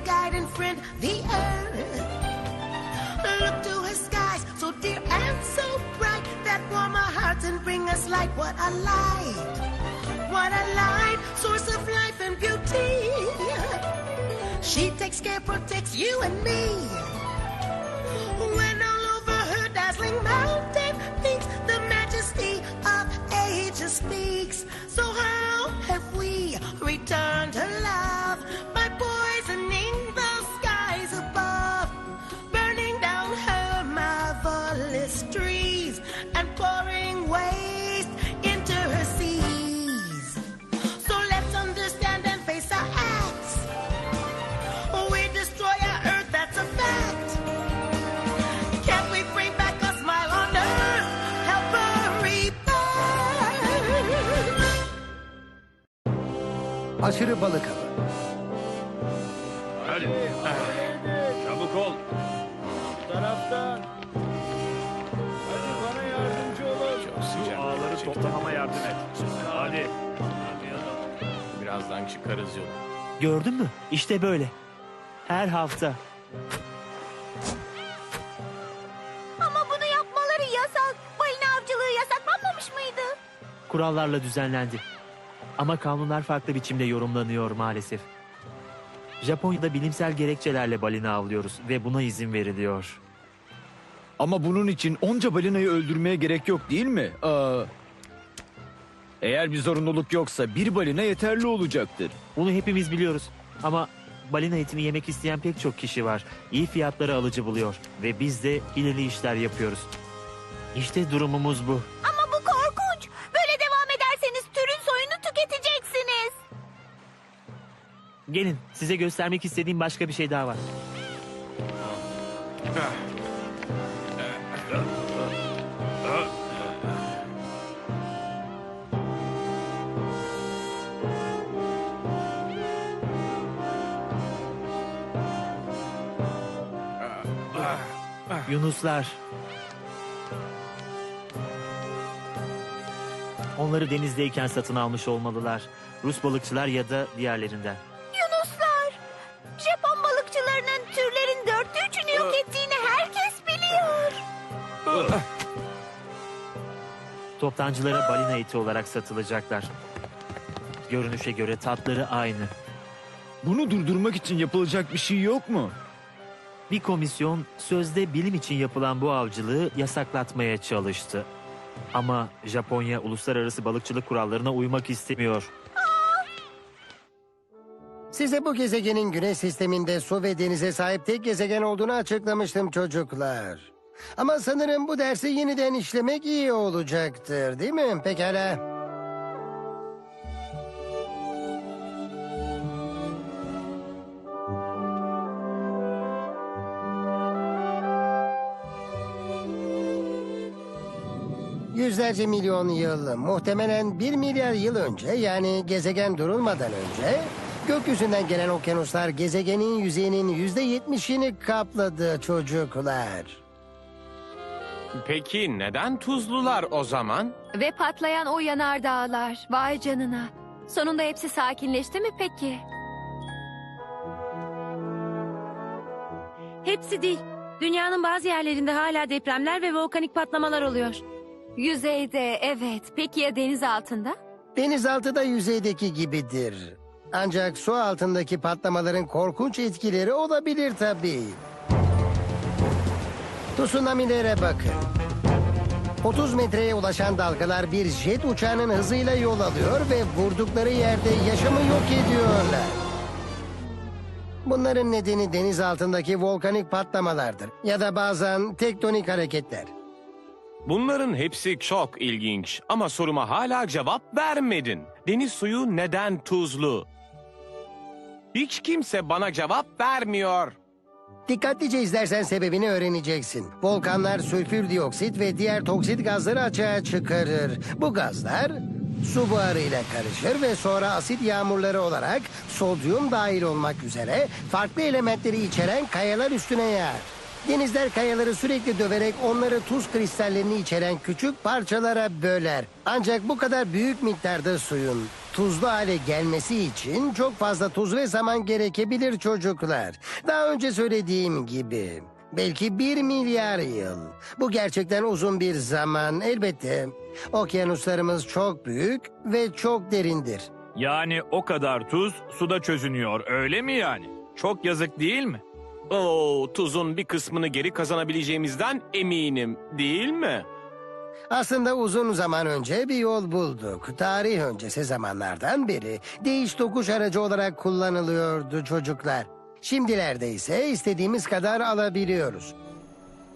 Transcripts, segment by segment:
guide and friend, the earth. Look to her skies, so dear and so bright, that warm our hearts and bring us light. What a light! What a light! Source of life and beauty. She takes care, protects you and me. When all over her dazzling mountain peaks, the majesty of ages speaks. So how have we returned her love Aşırı balık avı. Hadi. Çabuk ol. taraftan. Hadi bana yardımcı olun. Şu ağları toplamama yardım et. Hadi. Birazdan çıkarız yolu. Gördün mü? İşte böyle. Her hafta. Ama bunu yapmaları yasak. Balina avcılığı yasaklanmamış mıydı? Kurallarla düzenlendi. Ama kanunlar farklı biçimde yorumlanıyor maalesef. Japonya'da bilimsel gerekçelerle balina avlıyoruz ve buna izin veriliyor. Ama bunun için onca balinayı öldürmeye gerek yok değil mi? Aa, eğer bir zorunluluk yoksa bir balina yeterli olacaktır. Bunu hepimiz biliyoruz. Ama balina etini yemek isteyen pek çok kişi var. İyi fiyatları alıcı buluyor ve biz de ileri işler yapıyoruz. İşte durumumuz bu. Ama Gelin size göstermek istediğim başka bir şey daha var. Yunuslar. Onları denizdeyken satın almış olmalılar. Rus balıkçılar ya da diğerlerinden. Toptancılara balina eti olarak satılacaklar. Görünüşe göre tatları aynı. Bunu durdurmak için yapılacak bir şey yok mu? Bir komisyon sözde bilim için yapılan bu avcılığı yasaklatmaya çalıştı. Ama Japonya uluslararası balıkçılık kurallarına uymak istemiyor. Size bu gezegenin güneş sisteminde su ve denize sahip tek gezegen olduğunu açıklamıştım çocuklar. Ama sanırım bu dersi yeniden işlemek iyi olacaktır değil mi? Pekala. Yüzlerce milyon yıl, muhtemelen bir milyar yıl önce yani gezegen durulmadan önce gökyüzünden gelen okyanuslar gezegenin yüzeyinin yüzde yetmişini kapladı çocuklar. Peki neden tuzlular o zaman? Ve patlayan o yanardağlar. Vay canına. Sonunda hepsi sakinleşti mi peki? Hepsi değil. Dünyanın bazı yerlerinde hala depremler ve volkanik patlamalar oluyor. Yüzeyde evet. Peki ya deniz altında? Denizaltı da yüzeydeki gibidir. Ancak su altındaki patlamaların korkunç etkileri olabilir tabii. Tsunami'lere bakın. 30 metreye ulaşan dalgalar bir jet uçağının hızıyla yol alıyor ve vurdukları yerde yaşamı yok ediyorlar. Bunların nedeni deniz altındaki volkanik patlamalardır ya da bazen tektonik hareketler. Bunların hepsi çok ilginç ama soruma hala cevap vermedin. Deniz suyu neden tuzlu? Hiç kimse bana cevap vermiyor. Dikkatlice izlersen sebebini öğreneceksin. Volkanlar sülfür dioksit ve diğer toksit gazları açığa çıkarır. Bu gazlar su buharıyla karışır ve sonra asit yağmurları olarak sodyum dahil olmak üzere farklı elementleri içeren kayalar üstüne yağar. Denizler kayaları sürekli döverek onları tuz kristallerini içeren küçük parçalara böler. Ancak bu kadar büyük miktarda suyun tuzlu hale gelmesi için çok fazla tuz ve zaman gerekebilir çocuklar. Daha önce söylediğim gibi. Belki bir milyar yıl. Bu gerçekten uzun bir zaman elbette. Okyanuslarımız çok büyük ve çok derindir. Yani o kadar tuz suda çözünüyor öyle mi yani? Çok yazık değil mi? Oo, tuzun bir kısmını geri kazanabileceğimizden eminim değil mi? Aslında uzun zaman önce bir yol bulduk. Tarih öncesi zamanlardan beri değiş tokuş aracı olarak kullanılıyordu çocuklar. Şimdilerde ise istediğimiz kadar alabiliyoruz.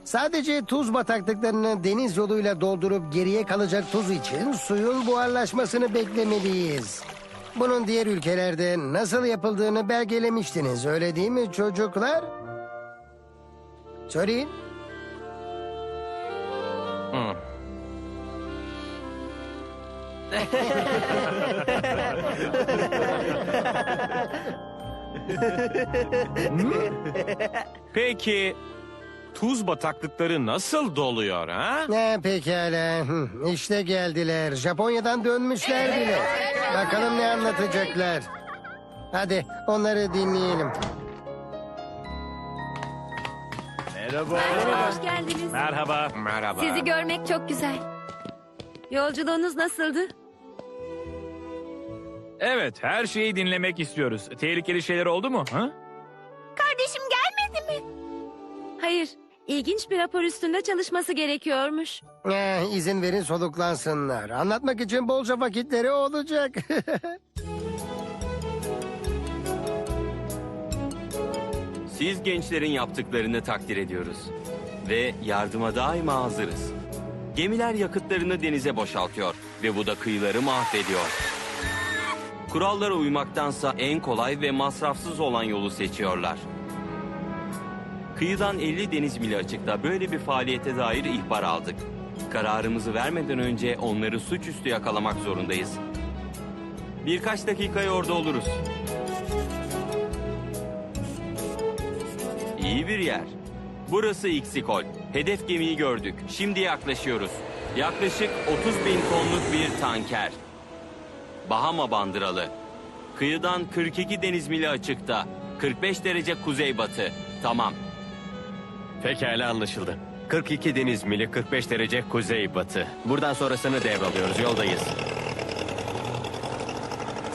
Sadece tuz bataklıklarını deniz yoluyla doldurup geriye kalacak tuz için suyun buharlaşmasını beklemeliyiz. Bunun diğer ülkelerde nasıl yapıldığını belgelemiştiniz öyle değil mi çocuklar? Söyleyin. Hı. Peki tuz bataklıkları nasıl doluyor ha? Ne pekala. Hı, İşte geldiler. Japonya'dan dönmüşler bile. Bakalım ne anlatacaklar. Hadi onları dinleyelim. Merhaba. Hoş geldiniz. Merhaba. Merhaba. Sizi görmek çok güzel. Yolculuğunuz nasıldı? Evet her şeyi dinlemek istiyoruz. Tehlikeli şeyler oldu mu? Ha? Kardeşim gelmedi mi? Hayır. İlginç bir rapor üstünde çalışması gerekiyormuş. Eh, izin verin soluklansınlar. Anlatmak için bolca vakitleri olacak. Siz gençlerin yaptıklarını takdir ediyoruz. Ve yardıma daima hazırız. Gemiler yakıtlarını denize boşaltıyor ve bu da kıyıları mahvediyor. Kurallara uymaktansa en kolay ve masrafsız olan yolu seçiyorlar. Kıyıdan 50 deniz mili açıkta böyle bir faaliyete dair ihbar aldık. Kararımızı vermeden önce onları suçüstü yakalamak zorundayız. Birkaç dakikaya orada oluruz. İyi bir yer. Burası Xikol. Hedef gemiyi gördük. Şimdi yaklaşıyoruz. Yaklaşık 30 bin tonluk bir tanker. Bahama bandıralı. Kıyıdan 42 deniz mili açıkta. 45 derece kuzeybatı. Tamam. Pekala anlaşıldı. 42 deniz mili 45 derece kuzeybatı. Buradan sonrasını devralıyoruz. Yoldayız.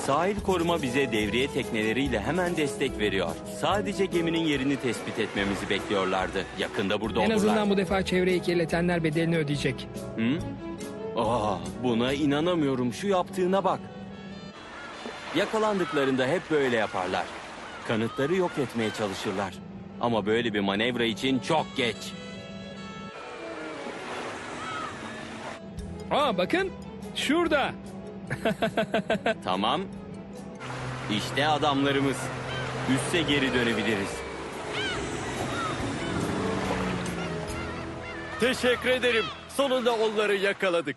Sahil koruma bize devriye tekneleriyle hemen destek veriyor. Sadece geminin yerini tespit etmemizi bekliyorlardı. Yakında burada En olurlar. azından bu defa çevreyi kirletenler bedelini ödeyecek. Hı? Aa, buna inanamıyorum. Şu yaptığına bak. Yakalandıklarında hep böyle yaparlar. Kanıtları yok etmeye çalışırlar. Ama böyle bir manevra için çok geç. Aa bakın şurada. Tamam. İşte adamlarımız. Üste geri dönebiliriz. Teşekkür ederim. Sonunda onları yakaladık.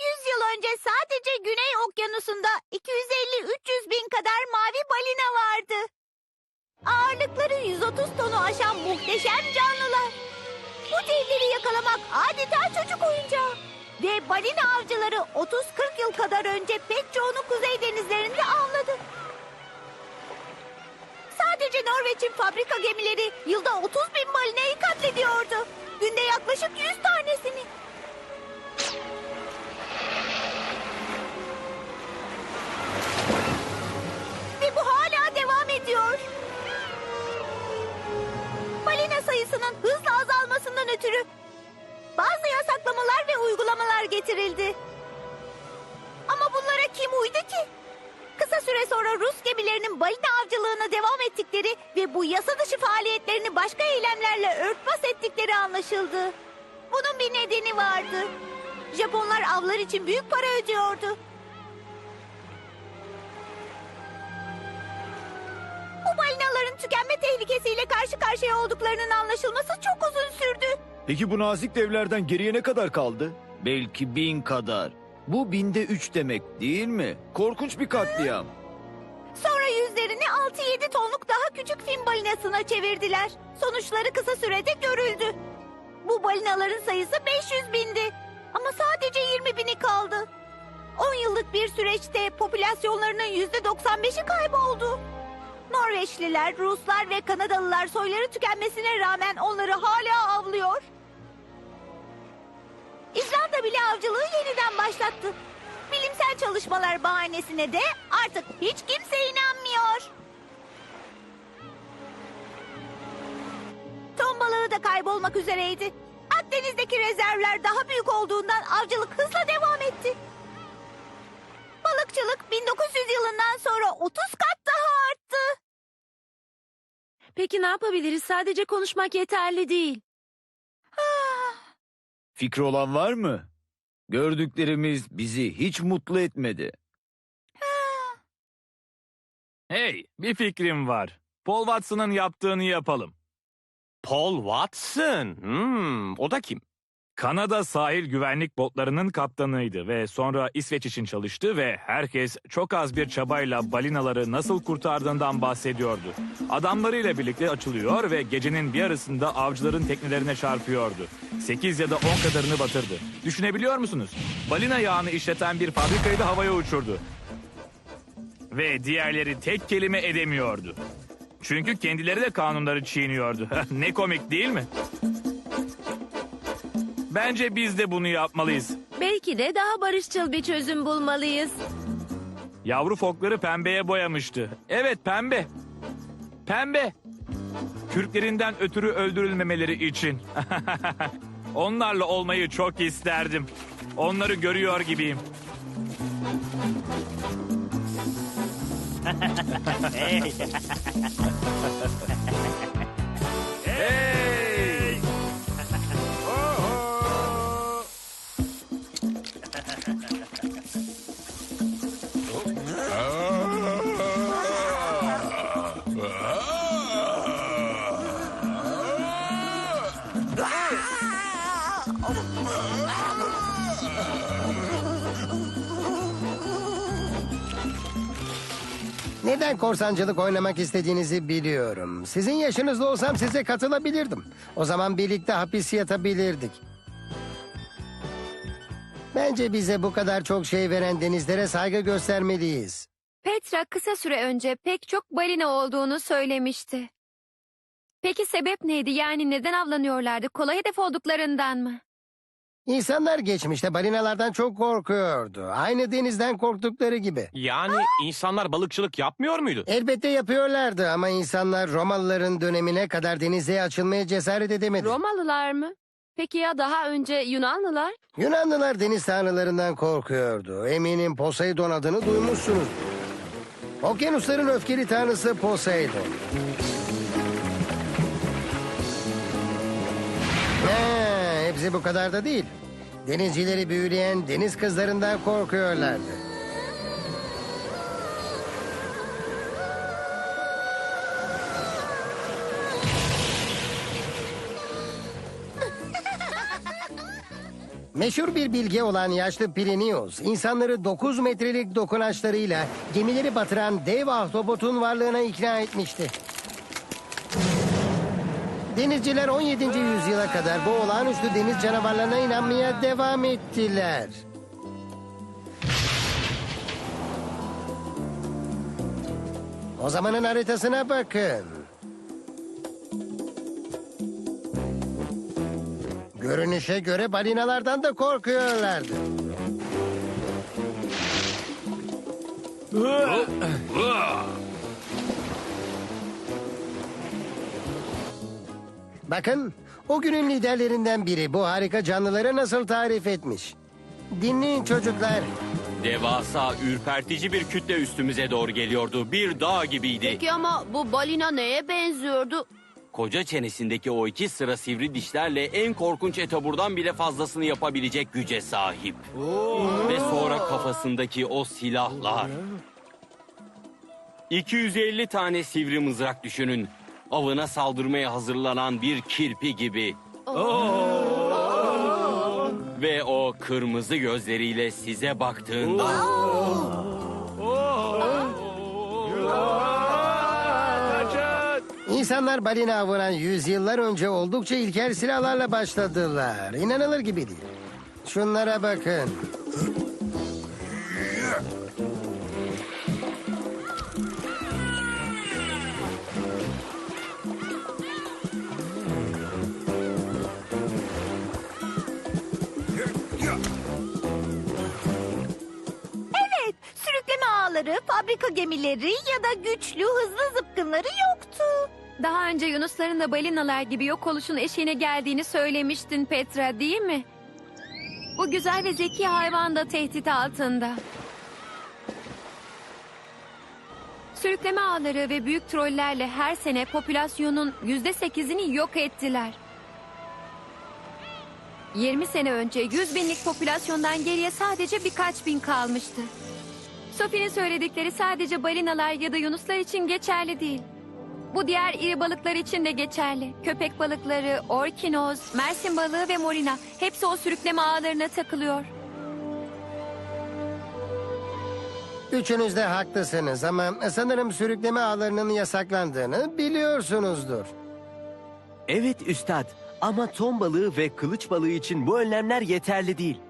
Yüz yıl önce sadece Güney Okyanusu'nda 250-300 bin kadar mavi balina vardı. Ağırlıkları 130 tonu aşan muhteşem canlılar. Bu devleri yakalamak adeta çocuk oyuncağı. Ve balina avcıları 30-40 yıl kadar önce pek çoğunu kuzey denizlerinde avladı. Sadece Norveç'in fabrika gemileri yılda 30 bin balinayı katlediyordu. Günde yaklaşık 100 tanesini. Ve bu hala devam ediyor. Balina sayısının hızla azalmasından ötürü ve uygulamalar getirildi. Ama bunlara kim uydu ki? Kısa süre sonra Rus gemilerinin balina avcılığına devam ettikleri ve bu yasa dışı faaliyetlerini başka eylemlerle örtbas ettikleri anlaşıldı. Bunun bir nedeni vardı. Japonlar avlar için büyük para ödüyordu. Bu balinaların tükenme tehlikesiyle karşı karşıya olduklarının anlaşılması çok uzun sürdü. Peki bu nazik devlerden geriye ne kadar kaldı? Belki bin kadar. Bu binde üç demek değil mi? Korkunç bir katliam. Sonra yüzlerini 6-7 tonluk daha küçük fin balinasına çevirdiler. Sonuçları kısa sürede görüldü. Bu balinaların sayısı 500 bindi. Ama sadece 20 bini kaldı. 10 yıllık bir süreçte popülasyonlarının yüzde 95'i kayboldu. Norveçliler, Ruslar ve Kanadalılar soyları tükenmesine rağmen onları hala avlıyor. İzlanda bile avcılığı yeniden başlattı. Bilimsel çalışmalar bahanesine de artık hiç kimse inanmıyor. Ton balığı da kaybolmak üzereydi. Akdeniz'deki rezervler daha büyük olduğundan avcılık hızla devam etti. Balıkçılık 1900 yılından sonra 30 kat daha arttı. Peki ne yapabiliriz? Sadece konuşmak yeterli değil. Fikri olan var mı? Gördüklerimiz bizi hiç mutlu etmedi. Hey, bir fikrim var. Paul Watson'ın yaptığını yapalım. Paul Watson. Hmm, o da kim? Kanada sahil güvenlik botlarının kaptanıydı ve sonra İsveç için çalıştı ve herkes çok az bir çabayla balinaları nasıl kurtardığından bahsediyordu. Adamlarıyla birlikte açılıyor ve gecenin bir yarısında avcıların teknelerine çarpıyordu. 8 ya da 10 kadarını batırdı. Düşünebiliyor musunuz? Balina yağını işleten bir fabrikayı da havaya uçurdu. Ve diğerleri tek kelime edemiyordu. Çünkü kendileri de kanunları çiğniyordu. ne komik değil mi? Bence biz de bunu yapmalıyız. Belki de daha barışçıl bir çözüm bulmalıyız. Yavru fokları pembeye boyamıştı. Evet pembe. Pembe. Kürklerinden ötürü öldürülmemeleri için. Onlarla olmayı çok isterdim. Onları görüyor gibiyim. hey! Neden korsancılık oynamak istediğinizi biliyorum. Sizin yaşınızda olsam size katılabilirdim. O zaman birlikte hapis yatabilirdik. Bence bize bu kadar çok şey veren denizlere saygı göstermeliyiz. Petra kısa süre önce pek çok balina olduğunu söylemişti. Peki sebep neydi? Yani neden avlanıyorlardı? Kolay hedef olduklarından mı? İnsanlar geçmişte balinalardan çok korkuyordu. Aynı denizden korktukları gibi. Yani insanlar balıkçılık yapmıyor muydu? Elbette yapıyorlardı ama insanlar Romalıların dönemine kadar denize açılmaya cesaret edemedi. Romalılar mı? Peki ya daha önce Yunanlılar? Yunanlılar deniz tanrılarından korkuyordu. Eminim Poseidon adını duymuşsunuz. Okyanusların öfkeli tanrısı Poseidon. He, hepsi bu kadar da değil. Denizcileri büyüleyen deniz kızlarından korkuyorlardı. Meşhur bir bilge olan yaşlı Plinius, insanları 9 metrelik dokunaçlarıyla gemileri batıran dev ahtapotun varlığına ikna etmişti. Denizciler 17. yüzyıla kadar bu olağanüstü deniz canavarlarına inanmaya devam ettiler. O zamanın haritasına bakın. Görünüşe göre balinalardan da korkuyorlardı. Bakın, o günün liderlerinden biri bu harika canlıları nasıl tarif etmiş. Dinleyin çocuklar. Devasa, ürpertici bir kütle üstümüze doğru geliyordu. Bir dağ gibiydi. Peki ama bu balina neye benziyordu? Koca çenesindeki o iki sıra sivri dişlerle en korkunç etaburdan bile fazlasını yapabilecek güce sahip. Ve sonra kafasındaki o silahlar. 250 tane sivri mızrak düşünün. Avına saldırmaya hazırlanan bir kirpi gibi. Ve o kırmızı gözleriyle size baktığında... İnsanlar balina avına yüzyıllar önce oldukça ilkel silahlarla başladılar. İnanılır gibi değil. Şunlara bakın. Fabrika gemileri ya da güçlü, hızlı zıpkınları yoktu. Daha önce yunusların da balinalar gibi yok oluşun eşiğine geldiğini söylemiştin Petra değil mi? Bu güzel ve zeki hayvan da tehdit altında. Sürükleme ağları ve büyük trollerle her sene popülasyonun yüzde sekizini yok ettiler. 20 sene önce 100 binlik popülasyondan geriye sadece birkaç bin kalmıştı. Sophie'nin söyledikleri sadece balinalar ya da yunuslar için geçerli değil. Bu diğer iri balıklar için de geçerli. Köpek balıkları, orkinoz, mersin balığı ve morina hepsi o sürükleme ağlarına takılıyor. Üçünüz de haklısınız ama sanırım sürükleme ağlarının yasaklandığını biliyorsunuzdur. Evet üstad ama ton balığı ve kılıç balığı için bu önlemler yeterli değil.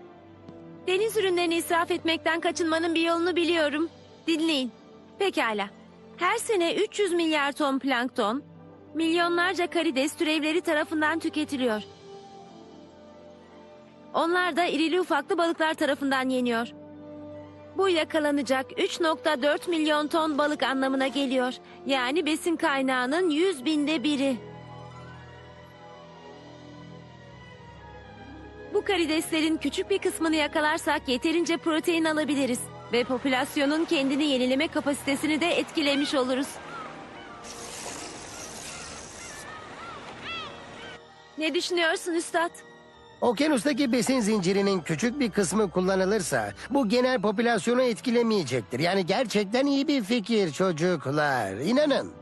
Deniz ürünlerini israf etmekten kaçınmanın bir yolunu biliyorum. Dinleyin. Pekala. Her sene 300 milyar ton plankton, milyonlarca karides türevleri tarafından tüketiliyor. Onlar da irili ufaklı balıklar tarafından yeniyor. Bu yakalanacak 3.4 milyon ton balık anlamına geliyor. Yani besin kaynağının 100 binde biri. Karideslerin küçük bir kısmını yakalarsak yeterince protein alabiliriz. Ve popülasyonun kendini yenileme kapasitesini de etkilemiş oluruz. Ne düşünüyorsun üstad? Okyanustaki besin zincirinin küçük bir kısmı kullanılırsa bu genel popülasyonu etkilemeyecektir. Yani gerçekten iyi bir fikir çocuklar. İnanın.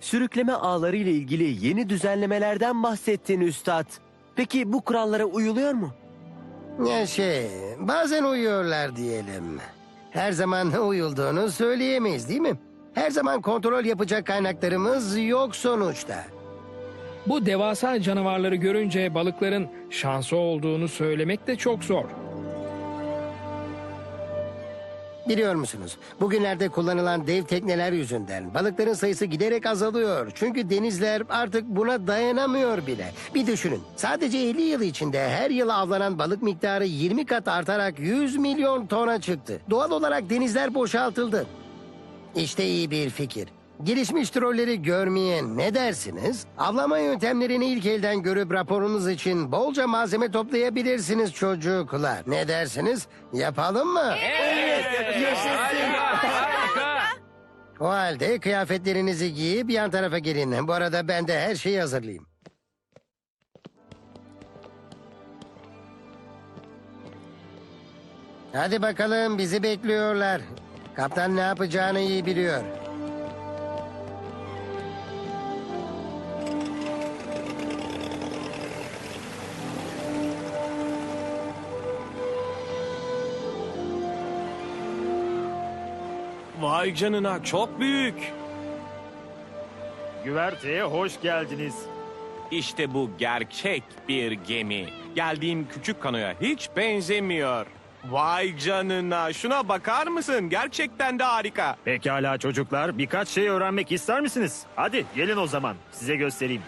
Sürükleme ağları ile ilgili yeni düzenlemelerden bahsettin üstad. Peki bu kurallara uyuluyor mu? Ya şey, bazen uyuyorlar diyelim. Her zaman uyulduğunu söyleyemeyiz değil mi? Her zaman kontrol yapacak kaynaklarımız yok sonuçta. Bu devasa canavarları görünce balıkların şansı olduğunu söylemek de çok zor. Biliyor musunuz? Bugünlerde kullanılan dev tekneler yüzünden balıkların sayısı giderek azalıyor. Çünkü denizler artık buna dayanamıyor bile. Bir düşünün. Sadece 50 yıl içinde her yıl avlanan balık miktarı 20 kat artarak 100 milyon tona çıktı. Doğal olarak denizler boşaltıldı. İşte iyi bir fikir. Gelişmiş trolleri görmeye ne dersiniz? Avlama yöntemlerini ilk elden görüp raporunuz için bolca malzeme toplayabilirsiniz çocuklar. Ne dersiniz? Yapalım mı? O halde kıyafetlerinizi giyip yan tarafa gelin. Bu arada ben de her şeyi hazırlayayım. Hadi bakalım bizi bekliyorlar. Kaptan ne yapacağını iyi biliyor. Vay canına çok büyük. Güverteye hoş geldiniz. İşte bu gerçek bir gemi. Geldiğim küçük kanoya hiç benzemiyor. Vay canına şuna bakar mısın? Gerçekten de harika. Pekala çocuklar birkaç şey öğrenmek ister misiniz? Hadi gelin o zaman size göstereyim.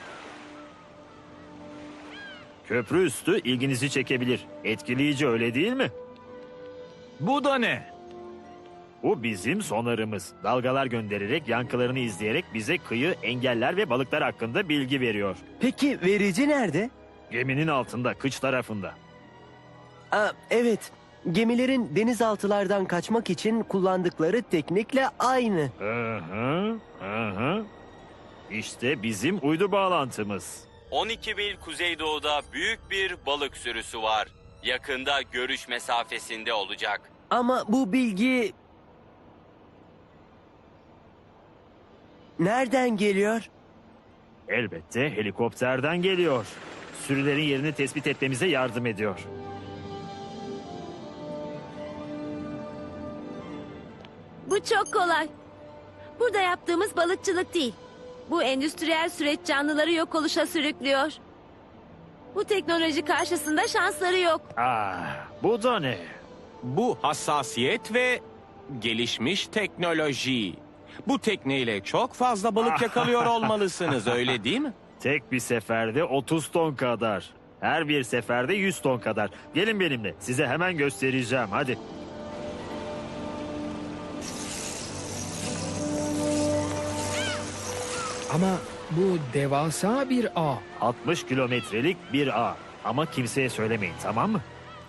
Köprü üstü ilginizi çekebilir. Etkileyici öyle değil mi? Bu da ne? Bu bizim sonarımız. Dalgalar göndererek yankılarını izleyerek bize kıyı, engeller ve balıklar hakkında bilgi veriyor. Peki verici nerede? Geminin altında, kıç tarafında. Aa, evet. Gemilerin denizaltılardan kaçmak için kullandıkları teknikle aynı. Hı hı, hı hı. İşte bizim uydu bağlantımız. 12 mil kuzeydoğuda büyük bir balık sürüsü var. Yakında görüş mesafesinde olacak. Ama bu bilgi... Nereden geliyor? Elbette helikopterden geliyor. Sürülerin yerini tespit etmemize yardım ediyor. Bu çok kolay. Burada yaptığımız balıkçılık değil. Bu endüstriyel süreç canlıları yok oluşa sürüklüyor. Bu teknoloji karşısında şansları yok. Ah, bu da ne? Bu hassasiyet ve gelişmiş teknoloji. Bu tekneyle çok fazla balık yakalıyor olmalısınız öyle değil mi? Tek bir seferde 30 ton kadar. Her bir seferde 100 ton kadar. Gelin benimle. Size hemen göstereceğim. Hadi. Ama bu devasa bir ağ. 60 kilometrelik bir ağ. Ama kimseye söylemeyin tamam mı?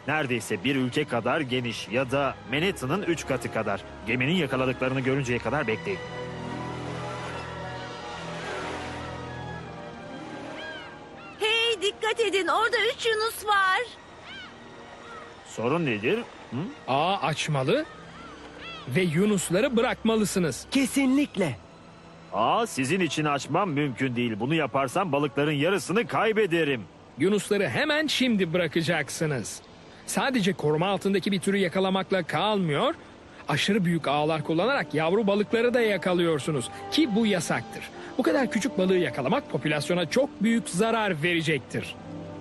Neredeyse bir ülke kadar geniş ya da Manhattan'ın 3 katı kadar. Geminin yakaladıklarını görünceye kadar bekleyin. Hey dikkat edin orada üç Yunus var. Sorun nedir? Hı? Ağ açmalı ve yunusları bırakmalısınız. Kesinlikle. Aa sizin için açmam mümkün değil. Bunu yaparsam balıkların yarısını kaybederim. Yunusları hemen şimdi bırakacaksınız. Sadece koruma altındaki bir türü yakalamakla kalmıyor, aşırı büyük ağlar kullanarak yavru balıkları da yakalıyorsunuz ki bu yasaktır. Bu kadar küçük balığı yakalamak popülasyona çok büyük zarar verecektir.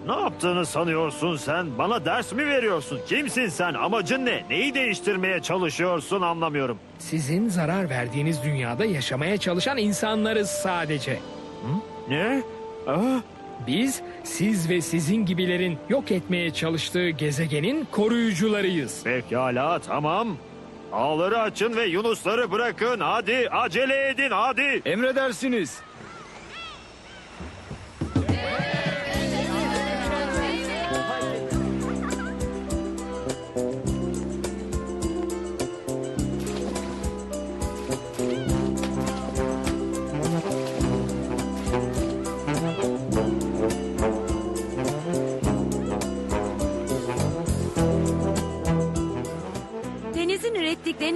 Ne yaptığını sanıyorsun sen? Bana ders mi veriyorsun? Kimsin sen? Amacın ne? Neyi değiştirmeye çalışıyorsun anlamıyorum. Sizin zarar verdiğiniz dünyada yaşamaya çalışan insanlarız sadece. Ne? Aa, Biz siz ve sizin gibilerin yok etmeye çalıştığı gezegenin koruyucularıyız. pekala tamam. Ağları açın ve yunusları bırakın. Hadi acele edin hadi. Emredersiniz.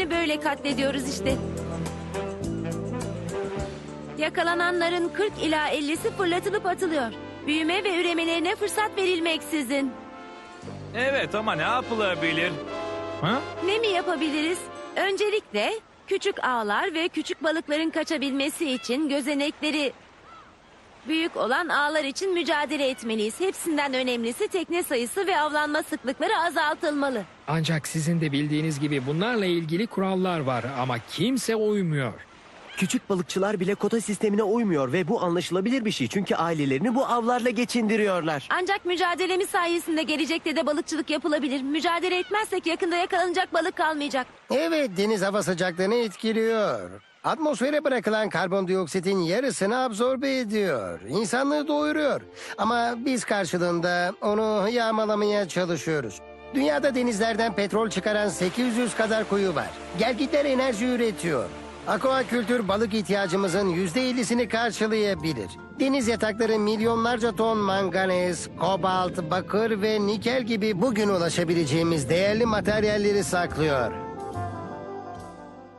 Ürettiklerini böyle katlediyoruz işte. Yakalananların 40 ila 50'si fırlatılıp atılıyor. Büyüme ve üremelerine fırsat verilmeksizin. Evet ama ne yapılabilir? Ha? Ne mi yapabiliriz? Öncelikle küçük ağlar ve küçük balıkların kaçabilmesi için gözenekleri büyük olan ağlar için mücadele etmeliyiz. Hepsinden önemlisi tekne sayısı ve avlanma sıklıkları azaltılmalı. Ancak sizin de bildiğiniz gibi bunlarla ilgili kurallar var ama kimse uymuyor. Küçük balıkçılar bile kota sistemine uymuyor ve bu anlaşılabilir bir şey. Çünkü ailelerini bu avlarla geçindiriyorlar. Ancak mücadelemiz sayesinde gelecekte de balıkçılık yapılabilir. Mücadele etmezsek yakında yakalanacak balık kalmayacak. Evet deniz hava sıcaklığını etkiliyor. Atmosfere bırakılan karbondioksitin yarısını absorbe ediyor. İnsanlığı doyuruyor. Ama biz karşılığında onu yağmalamaya çalışıyoruz. Dünyada denizlerden petrol çıkaran 800 kadar kuyu var. Gelgitler enerji üretiyor. Aquakültür balık ihtiyacımızın %50'sini karşılayabilir. Deniz yatakları milyonlarca ton manganez, kobalt, bakır ve nikel gibi bugün ulaşabileceğimiz değerli materyalleri saklıyor.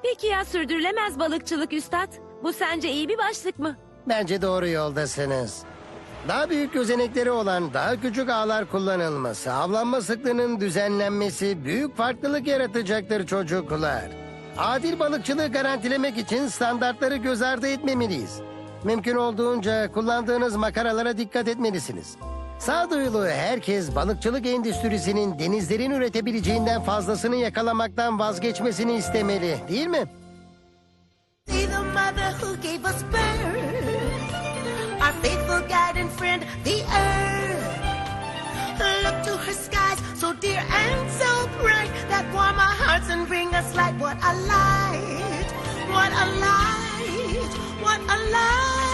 Peki ya sürdürülemez balıkçılık üstad? Bu sence iyi bir başlık mı? Bence doğru yoldasınız. Daha büyük gözenekleri olan daha küçük ağlar kullanılması, avlanma sıklığının düzenlenmesi büyük farklılık yaratacaktır çocuklar. Adil balıkçılığı garantilemek için standartları göz ardı etmemeliyiz. Mümkün olduğunca kullandığınız makaralara dikkat etmelisiniz. Sağduyulu herkes balıkçılık endüstrisinin denizlerin üretebileceğinden fazlasını yakalamaktan vazgeçmesini istemeli, değil mi? What a light, what a light.